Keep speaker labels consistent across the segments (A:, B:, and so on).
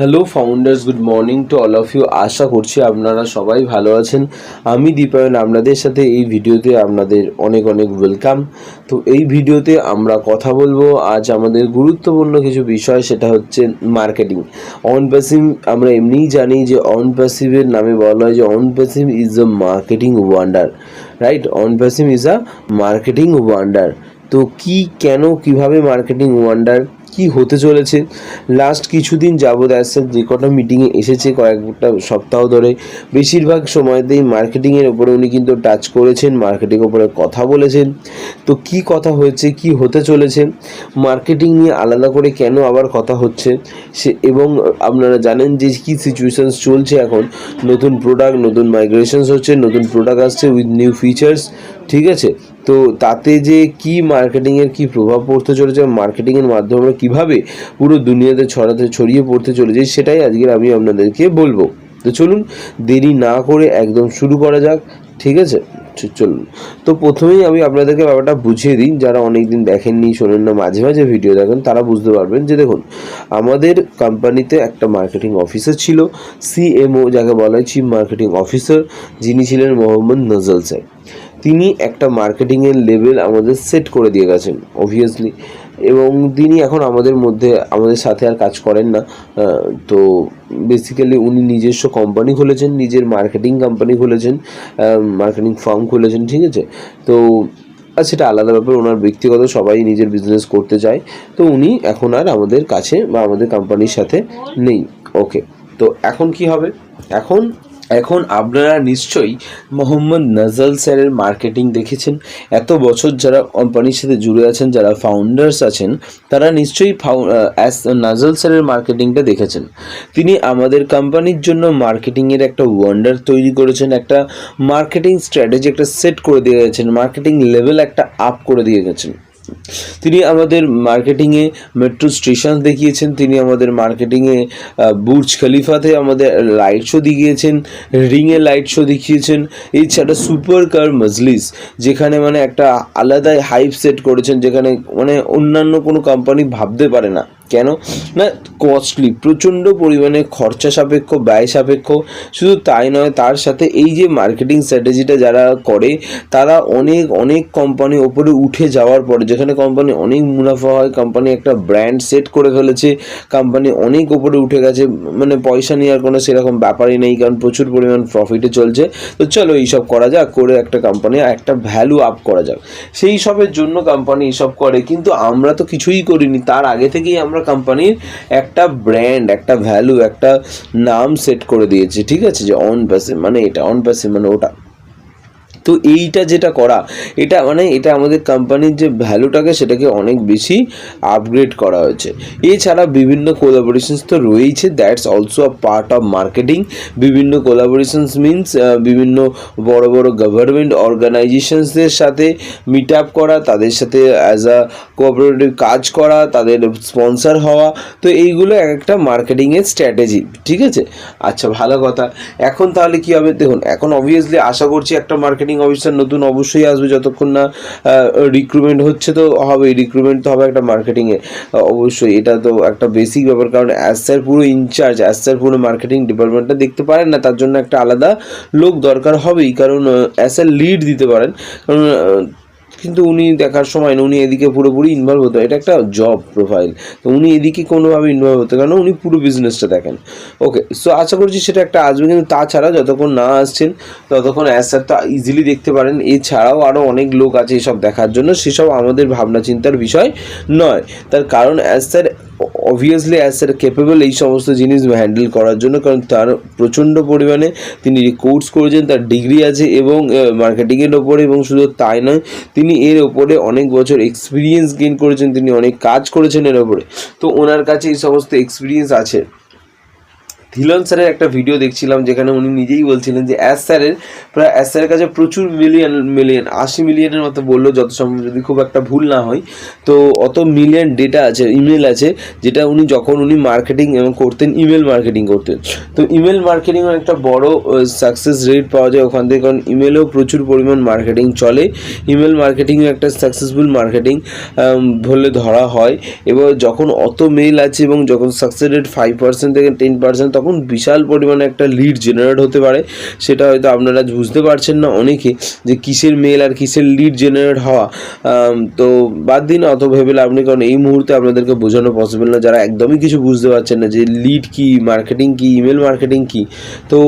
A: Hello founders good morning to all of you আশা করছি আপনারা সবাই ভালো আছেন। আমি দীপায়ন, আপনাদের সাথে এই ভিডিওতে আপনাদের অনেক অনেক ওয়েলকাম তো এই ভিডিওতে আমরা কথা বলব আজ আমাদের গুরুত্বপূর্ণ কিছু বিষয়, সেটা হচ্ছে মার্কেটিং অন প্যাসিভ আমরা এমনিই জানি যে অন প্যাসিভের নামে বলা হয় যে on passive is a marketing wonder right on passive is a marketing wonder তো কি, কেন, কীভাবে মার্কেটিং ওয়ান্ডার কি হতে চলেছে? লাস্ট কিছুদিন যাবৎ আসছে যে কটা মিটিংয়ে এসেছে কয়েকটা সপ্তাহ ধরে, বেশিরভাগ সময়তেই মার্কেটিংয়ের ওপরে উনি কিন্তু টাচ করেছেন মার্কেটিং ওপরে কথা বলেছেন। তো কি কথা হয়েছে, কি হতে চলেছে? মার্কেটিং নিয়ে আলাদা করে কেন আবার কথা হচ্ছে? সে এবং আপনারা জানেন যে কি সিচুয়েশানস চলছে এখন? নতুন প্রোডাক্ট নতুন মাইগ্রেশনস হচ্ছে, নতুন প্রোডাক্ট আসছে উইথ নিউ ফিচার্স ঠিক আছে? তো তাতে যে কি মার্কেটিংয়ের কি প্রভাব পড়তে চলেছে মার্কেটিংয়ের মাধ্যমে কীভাবে পুরো দুনিয়াতে ছড়াতে, ছড়িয়ে পড়তে চলেছে, সেটাই আজকের আমি আপনাদেরকে বলব। তো চলুন, দেরি না করে একদম শুরু করা যাক, ঠিক আছে? চলুন। তো প্রথমেই আমি আপনাদেরকে ব্যাপারটা বুঝিয়ে দিই, যারা অনেক দিন দেখেননি, শোনেন না, মাঝে মাঝে ভিডিও দেখেন, তারা বুঝতে পারবেন যে দেখুন, আমাদের কোম্পানিতে একটা মার্কেটিং অফিসার ছিল সিএমও যাকে বলা হয় চিফ মার্কেটিং অফিসার যিনি ছিলেন মোহাম্মদ নজল স্যার তিনি একটা মার্কেটিংয়ের লেভেল আমাদের সেট করে দিয়ে গেছেন অবভিয়াসলি এবং তিনি এখন আমাদের মধ্যে, আমাদের সাথে আর কাজ করেন না। তো বেসিক্যালি উনি নিজস্ব কোম্পানি খুলেছেন, নিজের মার্কেটিং কোম্পানি খুলেছেন মার্কেটিং ফার্ম খুলেছেন, ঠিক আছে? তো, আর সেটা আলাদা ব্যাপার, ওনার ব্যক্তিগত সবাই নিজের বিজনেস করতে চায়। তো উনি এখন আর আমাদের কাছে বা আমাদের কোম্পানির সাথে নেই। ওকে তো এখন কি হবে? এখন এখন আপনারা নিশ্চয়ই মোহাম্মদ নাজাল স্যারের মার্কেটিং দেখেছেন। এত বছর যারা কোম্পানির সাথে জুড়ে আছেন, যারা ফাউন্ডার্স আছেন, তারা নিশ্চয়ই নাজাল স্যারের মার্কেটিংটা দেখেছেন। তিনি আমাদের কোম্পানির জন্য মার্কেটিংয়ের একটা ওয়ান্ডার তৈরি করেছেন, একটা মার্কেটিং স্ট্র্যাটেজি একটা সেট করে দিয়ে গেছেন মার্কেটিং লেভেল একটা আপ করে দিয়ে গেছেন। তিনি আমাদের মার্কেটিংয়ে মেট্রো স্টেশন দেখিয়েছেন, তিনি আমাদের মার্কেটিংয়ে বুর্জ খলিফাতে আমাদের লাইট শো দেখিয়েছেন রিংয়ে লাইট শো দেখিয়েছেন, এছাড়া সুপার কার মজলিস যেখানে মানে একটা আলাদাই হাইপ সেট করেছেন, যেখানে মানে অন্যান্য কোনো কোম্পানি ভাবতে পারে না। কেন? না কস্টলি প্রচণ্ড পরিমাণে খরচা সাপেক্ষ, ব্যয় সাপেক্ষ। শুধু তাই নয়, তার সাথে এই যে মার্কেটিং স্ট্র্যাটেজিটা যারা করে, তারা অনেক অনেক কোম্পানি ওপরে উঠে যাওয়ার পরে, যেখানে কোম্পানি অনেক মুনাফা হয় কোম্পানি একটা ব্র্যান্ড সেট করে ফেলেছে কোম্পানি অনেক ওপরে উঠে গেছে মানে পয়সা নেওয়ার কোনো সেরকম ব্যাপারই নেই, কারণ প্রচুর পরিমাণ প্রফিটে চলছে। তো চলো এইসব করা যাক, করে একটা কোম্পানি একটা ভ্যালু আপ করা যাক। সেই সবের জন্য কোম্পানি এইসব করে, কিন্তু আমরা তো কিছুই করিনি। তার আগে থেকেই আমরা কোম্পানির একটা ব্র্যান্ড একটা ভ্যালু একটা নাম সেট করে দিয়েছে, ঠিক আছে? যে অন প্যাসিভ মানে এটা অন প্যাসিভ মানে ওটা। তো এইটা যেটা করা, এটা মানে এটা আমাদের কোম্পানির যে ভ্যালুটাকে সেটাকে অনেক বেশি আপগ্রেড করা হয়েছে। এছাড়া বিভিন্ন কোলাবোরেশনস তো রয়েইছে that's also a part of marketing বিভিন্ন কোলাবোরেশনস মিনস বিভিন্ন বড় বড় গভর্নমেন্ট অর্গানাইজেশনসদের সাথে মিট আপ করা, তাদের সাথে অ্যাজ আ কোঅপারেটিভ কাজ করা, তাদের স্পন্সর হওয়া, তো এইগুলো এক একটা মার্কেটিংয়ের স্ট্র্যাটেজি ঠিক আছে? আচ্ছা ভালো কথা। এখন তাহলে কী হবে? দেখুন, এখন অবভিয়াসলি আশা করছি একটা মার্কেটিং অফিসার নতুন অবশ্যই আসবে যতক্ষণ না রিক্রুটমেন্ট হচ্ছে তো হবে রিক্রুটমেন্ট তো হবে একটা মার্কেটিংয়ে অবশ্যই এটা তো একটা বেসিক ব্যাপার, কারণ অ্যাজ স্যার পুরো ইনচার্জ অ্যাজ স্যার পুরো মার্কেটিং ডিপার্টমেন্টটা দেখতে পারেন না, তার জন্য একটা আলাদা লোক দরকার হবেই, কারণ অ্যাজ স্যার লিড দিতে পারেন। কারণ কিন্তু উনি দেখার সময় না, উনি এদিকে পুরোপুরি ইনভলভ হতো। এটা একটা জব প্রোফাইল তো উনি এদিকে কোনোভাবে ইনভলভ হতো কেন উনি পুরো বিজনেসটা দেখেন। ওকে সো আশা করছি সেটা একটা আসবে, কিন্তু তাছাড়া যতক্ষণ না আসছেন, ততক্ষণ অ্যাস স্যার তা ইজিলি দেখতে পারেন। এছাড়াও আরও অনেক লোক আছে এসব দেখার জন্য, সেসব আমাদের ভাবনা চিন্তার বিষয় নয়। তার কারণ Ash sir obviously Ash sir capable এই সমস্ত জিনিস হ্যান্ডেল করার জন্য, কারণ তার প্রচণ্ড পরিমাণে তিনি কোর্স করেছেন, তার ডিগ্রি আছে এবং মার্কেটিংয়ের ওপরে এবং শুধু তাই নয়, তিনি এর ওপরে অনেক বছর এক্সপিরিয়েন্স গেইন করেছেন, তিনি অনেক কাজ করেছেন এর ওপরে। তো ওনার কাছে এই সমস্ত এক্সপিরিয়েন্স আছে। ধিলন স্যারের একটা ভিডিও দেখছিলাম, যেখানে উনি নিজেই বলছিলেন যে, অ্যাস স্যারের, প্রায় অ্যাস স্যারের কাছে প্রচুর মিলিয়ন মিলিয়ন আশি মিলিয়নের মতো বলল, যত সম্ভব যদি খুব একটা ভুল না হয়। তো অত মিলিয়ন ডেটা আছে ইমেল আছে, যেটা উনি যখন উনি মার্কেটিং এবং করতেন ইমেল মার্কেটিং করতেন। তো ইমেল মার্কেটিং একটা বড় সাকসেস রেট পাওয়া যায় ওখান থেকে, কারণ ইমেলেও প্রচুর পরিমাণ মার্কেটিং চলে। ইমেল মার্কেটিংও একটা সাকসেসফুল মার্কেটিং বলে ধরা হয়। এবার যখন অত মেল আছে এবং যখন সাকসেস রেট ফাইভ পার্সেন্ট থেকে টেন পার্সেন্ট তখন বিশাল পরিমাণে একটা লিড জেনারেট হতে পারে। সেটা হয়তো আপনারা বুঝতে পারছেন না অনেকে যে কিসের মেল আর কিসের লিড জেনারেট হওয়া। তো বাদ দিন, অত ভেবে লাভ নেই, কারণ এই মুহূর্তে আপনাদেরকে বোঝানো পসিবল না। যারা একদমই কিছু বুঝতে পারছেন না যে লিড কি মার্কেটিং কি ইমেল মার্কেটিং কি, তো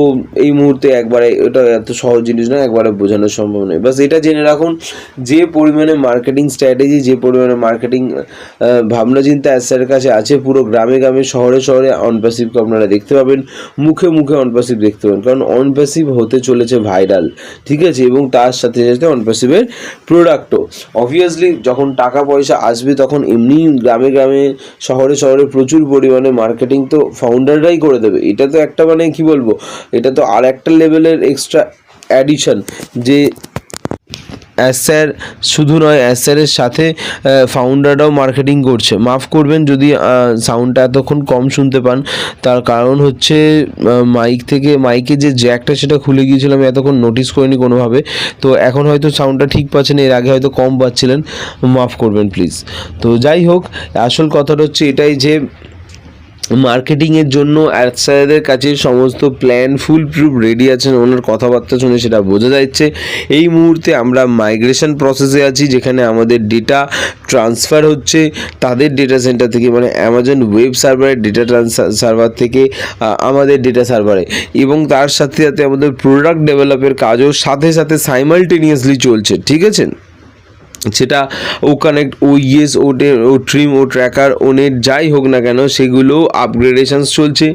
A: এই মুহূর্তে একবারে এটা এত সহজ জিনিস না একবারে বোঝানো সম্ভব নয়। বাস এটা জেনে রাখুন, যে পরিমাণে মার্কেটিং স্ট্র্যাটেজি যে পরিমাণে মার্কেটিং ভাবনা চিন্তা স্যারের কাছে আছে, পুরো গ্রামে গ্রামে, শহরে শহরে অনপ্যাসিভকে আপনারা দেখতে পাবেন। মুখে মুখে অনপ্যাসিভ দেখতে পাবেন। কারণ অনপ্যাসিভ হতে চলেছে ভাইরাল ঠিক আছে? এবং তার সাথে সাথে অনপ্যাসিভের প্রোডাক্টও অবভিয়াসলি যখন টাকা পয়সা আসবে, তখন এমনি গ্রামে গ্রামে, শহরে শহরে প্রচুর পরিমাণে মার্কেটিং তো ফাউন্ডাররাই করে দেবে। এটা তো একটা মানে কি বলব? এটা তো আর একটা লেভেলের এক্সট্রা অ্যাডিশন যে অ্যাসার শুধু নয় অ্যাসারের সাথে ফাউন্ডাররাও মার্কেটিং করছে। মাফ করবেন যদি সাউন্ডটা এতক্ষণ কম শুনতে পান। তার কারণ হচ্ছে মাইক থেকে মাইকে যে জ্যাকটা সেটা খুলে গিয়েছিলাম আমি এতক্ষণ নোটিস করিনি কোনোভাবে। তো এখন হয়তো সাউন্ডটা ঠিক পাচ্ছেন, এর আগে হয়তো কম পাচ্ছিলেন। মাফ করবেন প্লিজ তো যাই হোক, আসল কথাটা হচ্ছে এটাই যে মার্কেটিংয়ের জন্য অ্যাডসারের কাছে সমস্ত প্ল্যান ফুল প্রুফ রেডি আছেন। ওনার কথাবার্তা শুনে সেটা বোঝা যাচ্ছে। এই মুহূর্তে আমরা মাইগ্রেশন প্রসেসে আছি, যেখানে আমাদের ডেটা ট্রান্সফার হচ্ছে। তাদের ডেটা সেন্টার থেকে মানে অ্যামাজন ওয়েব সার্ভারের ডেটা সার্ভার থেকে আমাদের ডেটা সার্ভারে এবং তার সাথে সাথে আমাদের প্রোডাক্ট ডেভেলপের কাজও সাথে সাথে সাইমালটেনিয়াসলি চলছে। ঠিক আছে সেটা O connect O yes O O trim O tracker O net যাই হোক না কেন, সেগুলো আপগ্রেডেশনস চলছে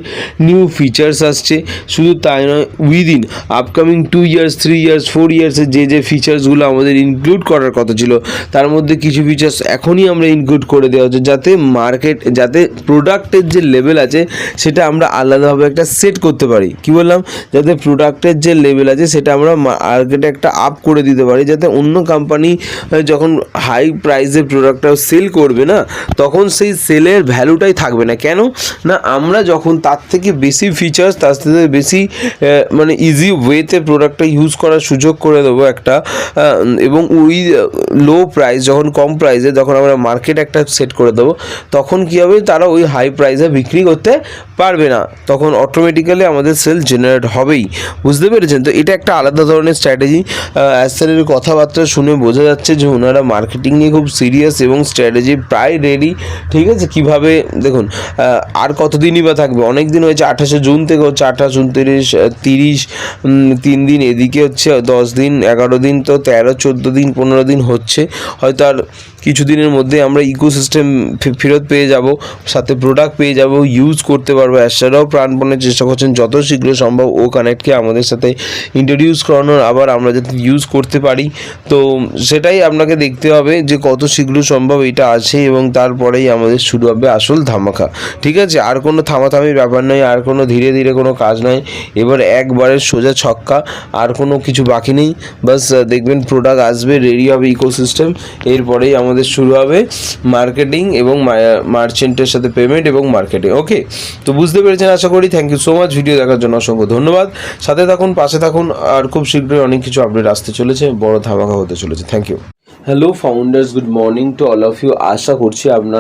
A: নিউ ফিচার্স আসছে, শুধু তাই নয় within upcoming two years three years four ইয়ার্সের যে যে ফিচার্সগুলো আমাদের ইনক্লুড করার কথা ছিল, তার মধ্যে কিছু ফিচার্স এখনই আমরা ইনক্লুড করে দেওয়া হচ্ছে, যাতে মার্কেট যাতে প্রোডাক্টের যে লেভেল আছে, সেটা আমরা আলাদাভাবে একটা সেট করতে পারি। কি বললাম? যাতে প্রোডাক্টের যে লেভেল আছে, সেটা আমরা মার্কেটে একটা আপ করে দিতে পারি, যাতে অন্য কোম্পানি যখন হাই প্রাইসের প্রোডাক্টটা সেল করবে না, তখন সেই সেলের ভ্যালুটাই থাকবে না। কেন? না, আমরা যখন তার থেকে বেশি ফিচার্স তার থেকে বেশি মানে ইজি ওয়েতে প্রোডাক্টটা ইউজ করার সুযোগ করে দেবো একটা এবং ওই লো প্রাইস যখন কম প্রাইসে যখন আমরা মার্কেট একটা সেট করে দেবো, তখন কী হবে? তারা ওই হাই প্রাইসে বিক্রি করতে পারবে না। তখন অটোমেটিক্যালি আমাদের সেল জেনারেট হবেই। বুঝতে পেরেছেন? তো এটা একটা আলাদা ধরনের স্ট্র্যাটেজি অ্যাসারের কথাবার্তা শুনে বোঝা যাচ্ছে যে ওনারা মার্কেটিং নিয়ে খুব সিরিয়াস এবং স্ট্র্যাটেজি প্রায় রেডি ঠিক আছে? কীভাবে, দেখুন আর কতদিনই বা থাকবে? অনেক দিন হয়েছে, আঠাশে জুন থেকে হচ্ছে আঠাশ, উনত্রিশ তিরিশ তিন দিন, এদিকে হচ্ছে দশ দিন, এগারো দিন, তো তেরো, চোদ্দ দিন, পনেরো দিন হচ্ছে। হয়তো আর কিছুদিনের মধ্যে আমরা ইকোসিস্টেম ফেরত পেয়ে যাব, সাথে প্রোডাক্ট পেয়ে যাব ইউজ করতে পারব অ্যাসারাও প্রাণপণের চেষ্টা করছেন যত শীঘ্র সম্ভব ও কানেক্টকে আমাদের সাথে ইন্ট্রোডিউস করানোর, আবার আমরা যাতে ইউজ করতে পারি। তো সেটাই আপনাকে দেখতে হবে যে কত শীঘ্র সম্ভব এটা আছে এবং তারপরেই আমাদের শুরু হবে আসল ধামাকা। ঠিক আছে? আর কোনো থামাথামির ব্যাপার নয়, আর কোনো ধীরে ধীরে কোনো কাজ নয়। এবার একবারে সোজা ছক্কা, আর কোনো কিছু বাকি নেই। বাস দেখবেন প্রোডাক্ট আসবে রেডি হবে ইকোসিস্টেম এরপরেই আমাদের শুরু হবে মার্কেটিং এবং মার্চেন্টের সাথে পেমেন্ট এবং মার্কেটিং ওকে তো বুঝতে পেরেছেন, আশা করি thank you so much video দেখার জন্য অসংখ্য ধন্যবাদ। সাথে থাকুন, পাশে থাকুন, আর খুব শীঘ্রই অনেক কিছু আপডেট আসতে চলেছে, বড় ধামাকা হতে চলেছে thank you hello founders good morning to all of you আশা করছি আপনার